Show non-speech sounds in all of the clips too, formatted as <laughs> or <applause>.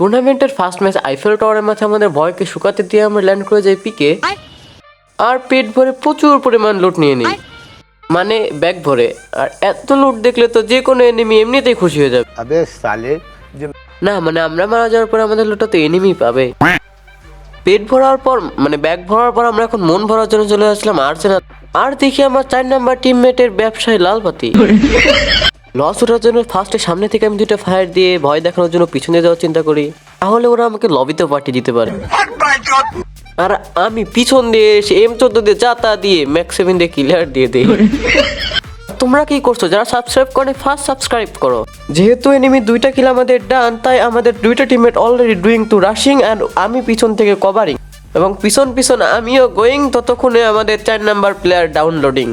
টুর্নামেন্টের first match Eiffel টাওয়ারের মাঝে আমাদের ভয়কে শুকাতে দিয়ে আমরা ল্যান্ড করে যাই পিকে আর পেট ভরে প্রচুর পরিমাণ লুট নিয়ে নিই। মানে ব্যাগ ভরে। আর এত লুট দেখলে তো যে কোনো এনিমি এমনিতেই খুশি হয়ে যাবে। না মানে আমরা মারা যাওয়ার পর আমাদের লুটটা তো এনিমি পাবে। পেট ভরার পর মানে ব্যাগ ভরার পর আমরা এখন মন ভরার জন্য চলে আসলাম আর্সেনাল আর দেখি আমার চার নাম্বার টিমমেটের ব্যবসায় লালবাতি <laughs> লস ওঠার জন্য ফার্স্টে সামনে থেকে আমি দুটো ফায়ার দিয়ে ভয় দেখানোর জন্য পিছনে যাওয়ার চিন্তা করি। তাহলে ওরা আমাকে লবিতে পাঠিয়ে দিতে পারে। আর আমি পিছন দিয়ে এম চোদ্দ দিয়ে চাতা দিয়ে ম্যাক্স সেভেন দিয়ে ক্লিয়ার দিয়ে দিই। তোমরা কি করছ? যারা সাবস্ক্রাইব করে ফার্স্ট সাবস্ক্রাইব করো। যেহেতু এনিমি দুইটা কিল আমাদের ডান তাই আমাদের দুইটা teammate already doing to rushing and আমি পিছন থেকে কভারিং এবং পিছন পিছন আমিও গোয়িং ততক্ষণে আমাদের চার নাম্বার প্লেয়ার ডাউনলোডিং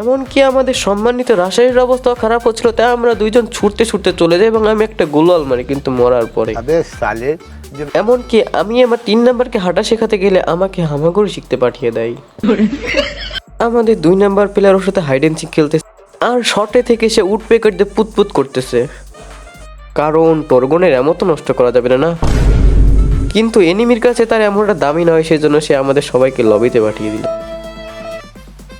এমনকি আমাদের সম্মানিত রাজশাহীর অবস্থা খারাপ হচ্ছিল তাই আমরা দুইজন ছুটতে ছুটতে চলে যাই এবং আমি একটা গোলাল মারি কিন্তু মরার পরে। এমনকি আমি আমার তিন নাম্বারকে হাঁটা শেখাতে গেলে আমাকে হামাগুড়ি শিখতে পাঠিয়ে দেয়। আমাদের দুই নাম্বার প্লেয়ার ওর সাথে হাইড অ্যান্ড সিক খেলতে আর শটে থেকে সে উট প্যাকেট দিয়ে পুতপুত করতেছে। কারণ টর্গনের এমতো নষ্ট করা যাবে না না। কিন্তু এনিমির কাছে তার এমনটা দামি নয় সেজন্য সে আমাদের সবাইকে লবিতে পাঠিয়ে দিল।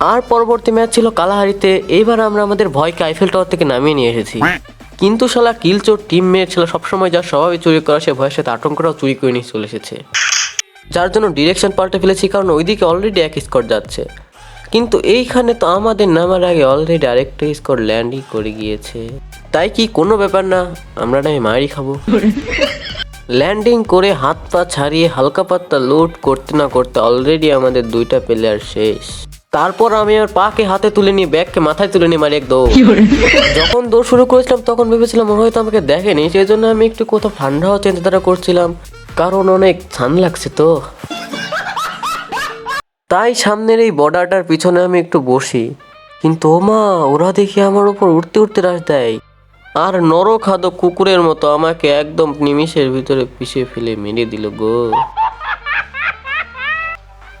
আর পরবর্তী ম্যাচ ছিল কালাহারিতে এইবার আমরা আমাদের ভয়কে আইফেল টাওয়ার থেকে নামিয়ে নিয়ে এসেছি। কিন্তু শালা কিলচোর টিম মেট ছিল সবসময় যার স্বভাবে চুরি করা, সে ভয়ের সাথে আতঙ্কটাও চুরি করে নিয়ে চলে এসেছে। যার জন্য ডিরেকশন পাল্টে ফেলেছি, কারণ ওইদিকে অলরেডি এক স্কোর যাচ্ছে। কিন্তু এইখানে তো আমাদের নামার আগে অলরেডি আরেকটা স্কোর ল্যান্ডই করে গিয়েছে। তাই কি কোনো ব্যাপার না, আমরা না মারি খাব। ল্যান্ডিং করে হাত পা ছাড়িয়ে হালকা পাতলা লোড করতে না করতে অলরেডি আমাদের দুইটা প্লেয়ার শেষ। তারপর আমি আমার পাকে হাতে তুলে নিয়ে ব্যাগকে মাথায় তুলে নিয়ে মারি এক দৌড় যখন দৌড় শুরু করেছিলাম তখন ভেবেছিলাম হয়তো আমাকে দেখেনি। সেই জন্য আমি একটু কোথাও ঠান্ডা হওয়ার চিন্তাধারা করছিলাম। কারণ অনেক ঠান লাগছে তো। তাই সামনের এই বর্ডারটার পিছনে আমি একটু বসি। কিন্তু ও মা ওরা দেখি আমার উপর উঠতে উঠতে রাশ দেয়। আর নরখাদ কুকুরের মতো আমাকে একদম নিমিষের ভিতরে পিষে ফেলে মেরে দিল গো।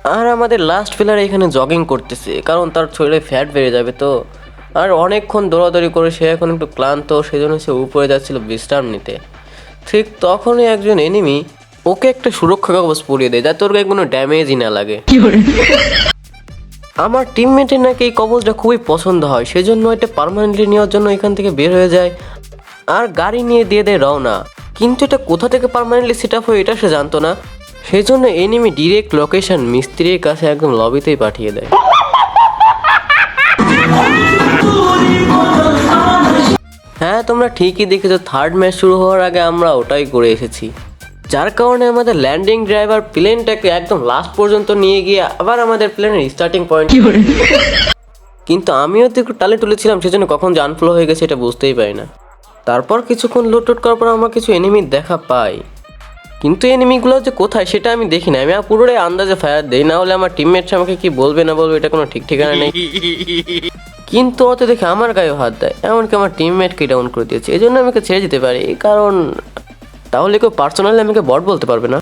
আর আমাদের লাস্ট প্লেয়ার এখানে জগিং করতেছে কারণ তার শরীরে ফ্যাট বেড়ে যাবে তো। আর অনেকক্ষণ দৌড়াদৌড়ি করে সে এখন একটু ক্লান্ত সেজন্য সে উপরে যাচ্ছিল বিশ্রাম নিতে। ঠিক তখনই একজন এনিমি ওকে একটা সুরক্ষা কবচ পরিয়ে দেয় যাতে ওর গায়ে কোনো ড্যামেজই না লাগে। আমার টিমমেটের নাকি এই কবচটা খুবই পছন্দ হয় সেজন্য এটা পার্মানেন্টলি নেওয়ার জন্য এখান থেকে বের হয়ে যায় আর গাড়ি নিয়ে দিয়ে দেয় রওনা। কিন্তু এটা কোথা থেকে পার্মানেন্টলি সেট আপ হয় এটা সে জানতো না। সেই জন্য এনিমি ডিরেক্ট লোকেশন মিস্ত্রির কাছে একদম লবিতেই পাঠিয়ে দেয়। হ্যাঁ তোমরা ঠিকই দেখেছ থার্ড ম্যাচ শুরু হওয়ার আগে আমরা ওটাই করে এসেছি। যার কারণে আমাদের ল্যান্ডিং ড্রাইভার প্লেনটাকে একদম লাস্ট পর্যন্ত নিয়ে গিয়ে আবার আমাদের প্লেনের স্টার্টিং পয়েন্ট কিন্তু আমিও তো একটু টালে তুলেছিলাম সেজন্য কখন জান ফ্লো হয়ে গেছে এটা বুঝতেই পারি না। তারপর কিছুক্ষণ লুট করার পর আমরা কিছু এনিমি দেখা পাই। কিন্তু এনিমিগুলো যে কোথায় সেটা আমি দেখি না। আমি পুরোটাই আন্দাজে ফায়ার দেই। না হলে আমার টিমমেটস আমাকে কি বলবে না বলবে এটা কোনো ঠিক ঠিকানা নেই। কিন্তু অত দেখে আমার গায়ে হাত দেয়। এমনকি আমার টিমমেটকে ডাউন করে দিয়েছে। এই জন্য আমাকে ছেড়ে দিতে পারি। কারণ তাহলে কেউ পার্সোনালি আমাকে বট বলতে পারবে না।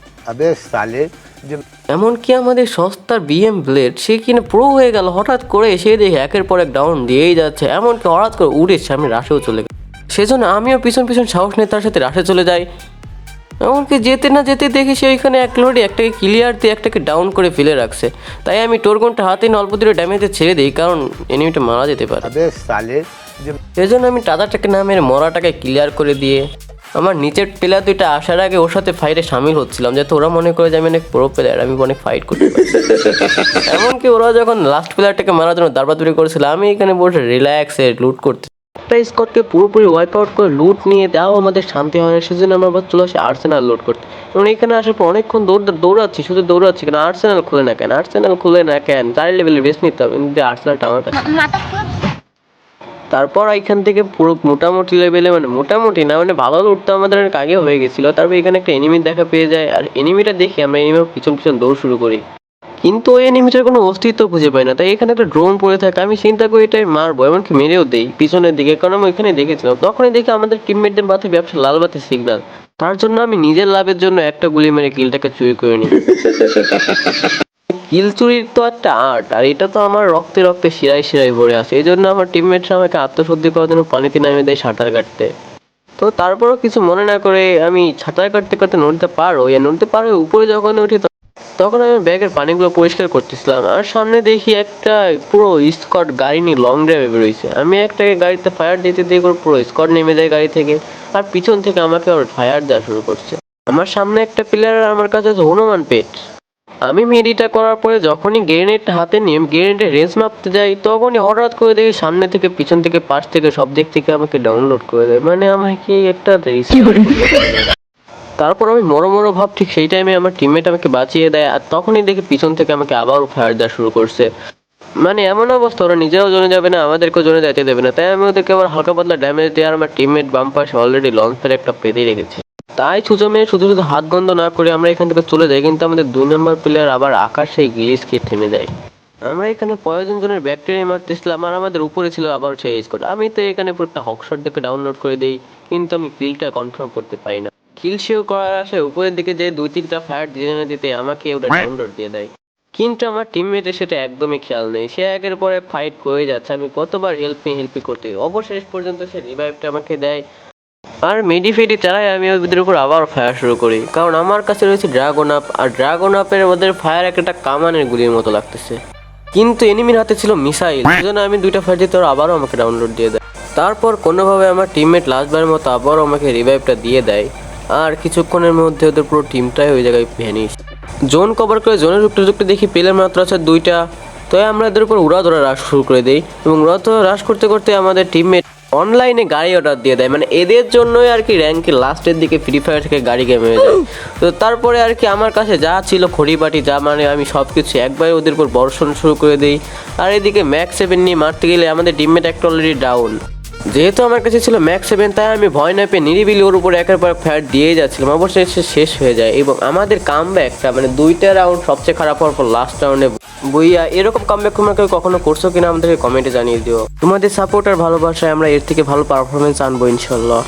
এমনকি আমাদের সস্তার বিএম ব্লেড সে কিনা প্রো হয়ে গেল। হঠাৎ করে সে দেখে একের পর এক ডাউন দিয়েই যাচ্ছে। এমনকি হঠাৎ করে উড়ে সামনে রাশেও চলে গেল সেজন্য আমিও পিছন পিছন সাহস নিয়ে তার সাথে রাশে চলে যাই। এমনকি যেতে না যেতে দেখি সে ওইখানে এক লড়ি একটাকে ক্লিয়ার দিয়ে একটাকে ডাউন করে ফেলে রাখছে। তাই আমি টোরগনটা হাতে অল্প দূরে ড্যামেজে ছেড়ে দিই কারণ এনিমিটা মারা যেতে পারে। এজন্য আমি টাদাটাকে না মেরে মরাটাকে ক্লিয়ার করে দিয়ে আমার নিচের প্লেয়ার দুইটা আসার আগে ওর সাথে ফাইটে সামিল হচ্ছিলাম যাতে ওরা মনে করে যে আমি অনেক প্রো প্লেয়ার আমি অনেক ফাইট করতে <laughs> এমনকি ওরা যখন লাস্ট প্লেয়ারটাকে মারার জন্য দাঁড়বা দৌড়ি করেছিল আমি এখানে বসে রিল্যাক্সে লুট করতে একটা স্কটকে পুরোপুরি ওয়াইপ আউট করে লুট নিয়ে তাও আমাদের শান্তি হয় না। সেজন্য আমরা আবার চলে আসি আর্সেনাল লোড করতে। এবং এখানে আসার পর অনেকক্ষণ দৌড় দৌড়াচ্ছি শুধু দৌড়াচ্ছি কেন? আর্সেনাল খুলে না কেন? আর্সেনাল খুলে না কেন? চার লেভেলের বেশ নিতে হবে। কিন্তু আর্সেনালটা আমার কাছে। তারপর এখান থেকে পুরো মোটামুটি লেভেলে মানে মোটামুটি না মানে ভালো লুটতে আমাদের আগে হয়ে গেছিল। তারপর এখানে একটা এনিমি দেখা পেয়ে যায়। আর এনিমিটা দেখে আমরা এনিমির পিছন পিছন দৌড় শুরু করি। কিন্তু ওই এনিমিটার কোনো অস্তিত্ব খুঁজে পাই না। তাই এখানে একটা ড্রোন পড়ে থাকে, আমি চিন্তা করি এটাই মারবো, এমনকি মেরেও দেই পিছনের দিকে, কারণ আমি ওইখানে দেখেছিলাম। তখনই দেখি আমাদের টিমমেটদের মাথায় ব্যবসা লাল বাতি সিগন্যাল তার জন্য আমি নিজের লাভের জন্য একটা গুলি মেরে কিলটাকে চুরি করে নিই। কিল চুরির তো একটা আর্ট আর এটা তো আমার রক্তে রক্তে শিরায় শিরায় ভরে আছে। এই জন্য আমার টিমমেটরা আমাকে আত্মশুদ্ধি করার জন্য পানিতে নামিয়ে দেয় সাঁতার কাটতে। তো তারপরও কিছু মনে না করে আমি সাঁতার কাটতে কাটতে নদীতে পার হই, আর নদীতে পার হয়ে উপরে যখন উঠি তখন আমি ব্যাগের পানিগুলো পরিষ্কার করতেছিলাম আর সামনে দেখি একটা পুরো স্কট গাড়ি নিয়ে লং ড্রাইভে বেরোইছে। আমি একটা গাড়িতে ফায়ার দিতে দিয়ে করে পুরো স্কট নেমে যায় গাড়ি থেকে আর পিছন থেকে আমাকে আবার ফায়ার দেওয়া শুরু করছে। আমার সামনে একটা প্লেয়ার আর আমার কাছে হনুমান পেট। আমি মেডিটা করার পরে যখনই গ্রেনেডটা হাতে নিয়ে গ্রেনেডের রেঞ্জ মাপতে যাই তখনই হঠাৎ করে দেখি সামনে থেকে পিছন থেকে পাশ থেকে সব দিক থেকে আমাকে ডাউনলোড করে দেয়। মানে আমাকে একটা তারপর আমি মরো মরো ভাব ঠিক সেই টাইমে আমার টিমমেট আমাকে বাঁচিয়ে দেয় আর তখনই দেখি পিছন থেকে আমাকে আবারও ফায়ার দেওয়া শুরু করছে। মানে এমন অবস্থা, ওরা নিজেও জনে যাবে না, আমাদেরকেও জনে যেতে দেবে না। তাই আমি ওদেরকে আবার হালকা পাতলা ড্যামেজ দিয়ে আর আমার টিমমেট বাম পাশে অলরেডি লঞ্চের একটা পেতে রেখেছে। তাই মেয়ে শুধু শুধু হাত গন্ধ না করে আমরা এখান থেকে চলে যাই, কিন্তু আমাদের দুই নম্বর প্লেয়ার আবার আকাশে গিলিস খেয়ে থেমে যায়। আমরা এখানে পয়জন জনের ব্যাকটেরিয়া মারতেছিলাম আর আমাদের উপরে ছিল আবার সেই স্কোর আমি তো এখানে পুরো একটা হকশট দেখে ডাউনলোড করে দিই, কিন্তু আমি কিলটা কনফার্ম করতে পারি না। কিল শেও করার আশায় উপরের দিকে যে দুই তিনটা ফায়ার দিয়ে না দিতে আমাকে ওটা ডাউনলোড দিয়ে দেয়। কিন্তু আমার টিমমেটের সেটা একদমই খেয়াল নেই। সে একের পরে ফাইট করে যাচ্ছে। আমি কতবার হেল্পি হেল্পি করতে অবশেষ পর্যন্ত সে রিভাইভটা আমাকে দেয়। আর মেডি ফেডি চালাই আমি ওদের উপর আবার ফায়ার শুরু করি। কারণ আমার কাছে রয়েছে ড্রাগন আপ আর ড্রাগন আপের ওদের ফায়ার একটা কামানের গুলির মতো লাগতেছে। কিন্তু এনিমির হাতে ছিল মিসাইল সেজন্য আমি দুইটা ফায়ার দিতে আবারও আমাকে ডাউনলোড দিয়ে দেয়। তারপর কোনোভাবে আমার টিমমেট লাস্টবারের মতো আবারও আমাকে রিভাইভটা দিয়ে দেয়। আর কিছুক্ষণের মধ্যে ওদের পুরো টিমটাই ওই জায়গায় ভ্যানিশ। জোন কভার করে জোনের যুক্ত যুক্ত দেখি পেলের মাত্র আছে দুইটা। তাই আমরা এদের উপর উড়া ধরা রাশ শুরু করে দিই এবং উড়া ধরা রাশ করতে করতে আমাদের টিমমেট অনলাইনে গাড়ি অর্ডার দিয়ে দেয়। মানে এদের জন্যই আর কি র্যাঙ্কের লাস্টের দিকে ফ্রি ফায়ার থেকে গাড়ি গেম যায়। তো তারপরে আর কি আমার কাছে যা ছিল খড়িবাটি যা মানে আমি সব কিছু একবারে ওদের উপর বর্ষণ শুরু করে দিই। আর এদিকে ম্যাক্স সেভেন নিয়ে মারতে গেলে আমাদের টিমমেট একটা অলরেডি ডাউন যেহেতু আমার কাছে ছিল ম্যাক্স সেভেন তাই আমি ভয় না পেয়ে নিরিবিলি ওর উপর একের পর ফায়ার দিয়ে যাচ্ছিলাম। অবশ্যই সে শেষ হয়ে যায় এবং আমাদের কামব্যাকটা মানে দুইটা রাউন্ড সবচেয়ে খারাপ হওয়ার পর লাস্ট রাউন্ডে বইয়া, এরকম কামব্যাক তোমরা কেউ কখনো করছ কিনা আমাদেরকে কমেন্টে জানিয়ে দিও। তোমাদের সাপোর্ট আর ভালোবাসায় আমরা এর থেকে ভালো পারফরমেন্স আনব ইনশাল্লাহ।